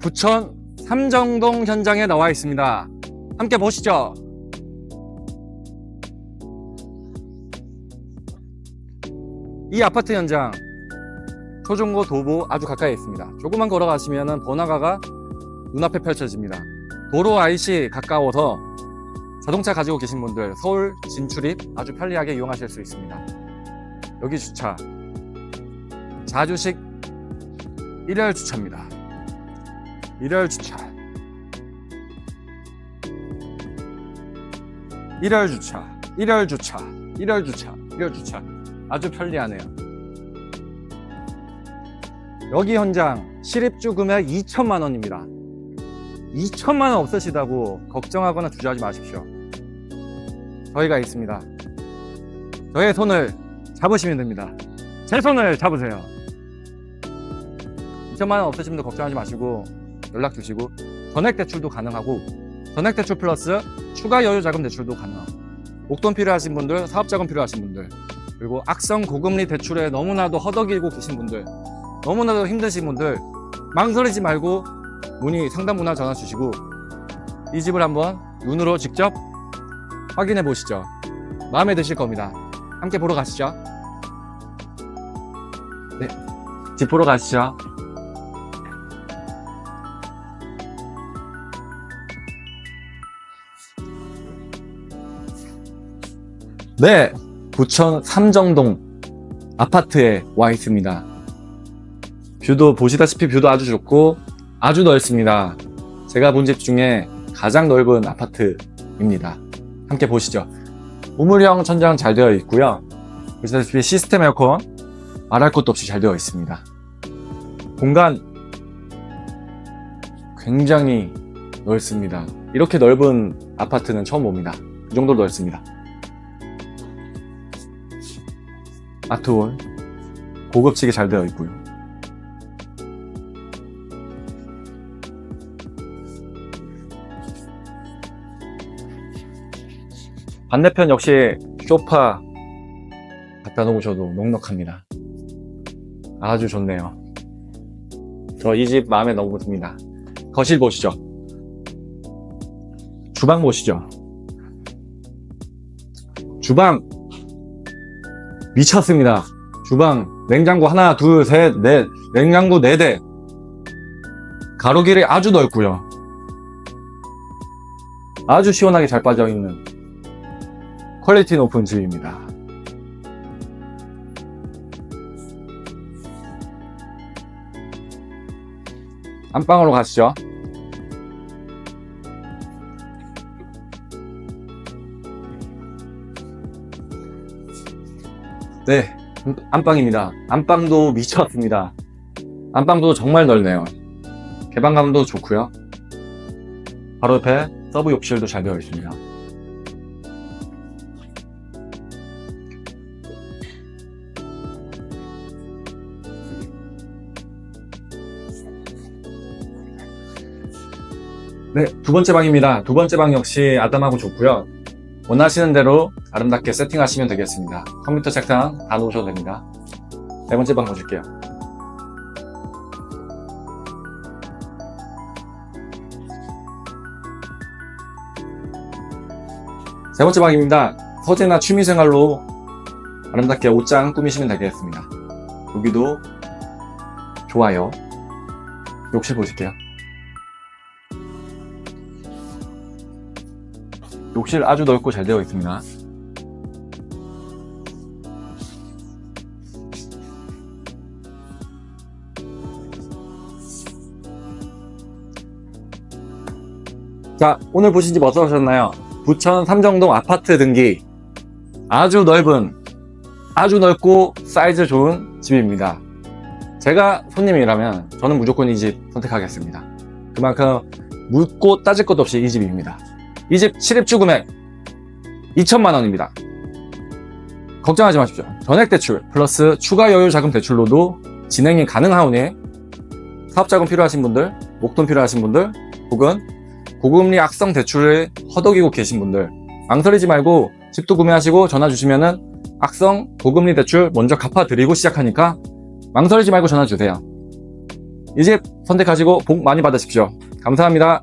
부천 삼정동 현장에 나와 있습니다. 함께 보시죠. 이 아파트 현장 초중고 도보 아주 가까이 있습니다. 조금만 걸어가시면 번화가가 눈앞에 펼쳐집니다. 도로 IC 가까워서 자동차 가지고 계신 분들 서울 진출입 아주 편리하게 이용하실 수 있습니다. 여기 주차 자주식 일열 주차입니다. 일열 주차 일열 주차 일열 주차 일열 주차 일열 주차 아주 편리하네요. 여기 현장 실입주 금액 2천만 원입니다. 2천만 원 없으시다고 걱정하거나 주저하지 마십시오. 저희가 있습니다. 저의 손을 잡으시면 됩니다. 제 손을 잡으세요. 2천만 원 분들 걱정하지 마시고 연락 주시고 전액 대출도 가능하고 전액 대출 플러스 추가 여유 자금 대출도 가능하고 목돈 필요하신 분들, 사업 자금 필요하신 분들 그리고 악성 고금리 대출에 너무나도 허덕이고 계신 분들 너무나도 힘드신 분들 망설이지 말고 문의 상담 문화 전화 주시고 이 집을 한번 눈으로 직접 확인해 보시죠. 마음에 드실 겁니다. 함께 보러 가시죠. 네, 집 보러 가시죠. 네, 부천 삼정동 아파트에 와 있습니다. 뷰도 보시다시피 뷰도 아주 좋고 아주 넓습니다. 제가 본 집 중에 가장 넓은 아파트입니다. 함께 보시죠. 우물형 천장 잘 되어 있고요. 보시다시피 시스템 에어컨 말할 것도 없이 잘 되어 있습니다. 공간 굉장히 넓습니다. 이렇게 넓은 아파트는 처음 봅니다. 이 정도로 넓습니다. 아트홀 고급지게 잘 되어 있고요. 반대편 역시 소파 갖다 놓으셔도 넉넉합니다. 아주 좋네요. 저 이 집 마음에 너무 듭니다. 거실 보시죠. 주방 보시죠. 주방 미쳤습니다. 주방 냉장고 하나, 둘, 셋, 넷 냉장고 네 대. 가로길이 아주 넓고요. 아주 시원하게 잘 빠져 있는 퀄리티 높은 집입니다. 안방으로 가시죠. 네, 안방입니다. 안방도 미쳤습니다. 안방도 정말 넓네요. 개방감도 좋고요. 바로 옆에 서브 욕실도 잘 되어 있습니다. 네, 두 번째 방입니다. 두 번째 방 역시 아담하고 좋고요. 원하시는 대로 아름답게 세팅하시면 되겠습니다. 컴퓨터 책상 다 놓으셔도 됩니다. 네 번째 방 보실게요. 세 번째 방입니다. 서재나 취미생활로 아름답게 옷장 꾸미시면 되겠습니다. 여기도 좋아요. 욕실 보실게요. 욕실 아주 넓고 잘 되어 있습니다. 자, 오늘 보신 집 어떠셨나요? 부천 삼정동 아파트 등기 아주 넓은 아주 넓고 사이즈 좋은 집입니다. 제가 손님이라면 저는 무조건 이 집 선택하겠습니다. 그만큼 묻고 따질 것도 없이 이 집입니다. 이집 실입주 금액 2천만 원입니다. 걱정하지 마십시오. 전액 대출 플러스 추가 여유 자금 대출로도 진행이 가능하오니 사업 자금 필요하신 분들, 목돈 필요하신 분들, 혹은 고금리 악성 대출을 허덕이고 계신 분들 망설이지 말고 집도 구매하시고 전화 주시면은 악성 고금리 대출 먼저 갚아드리고 시작하니까 망설이지 말고 전화 주세요. 이 집 선택하시고 복 많이 받으십시오. 감사합니다.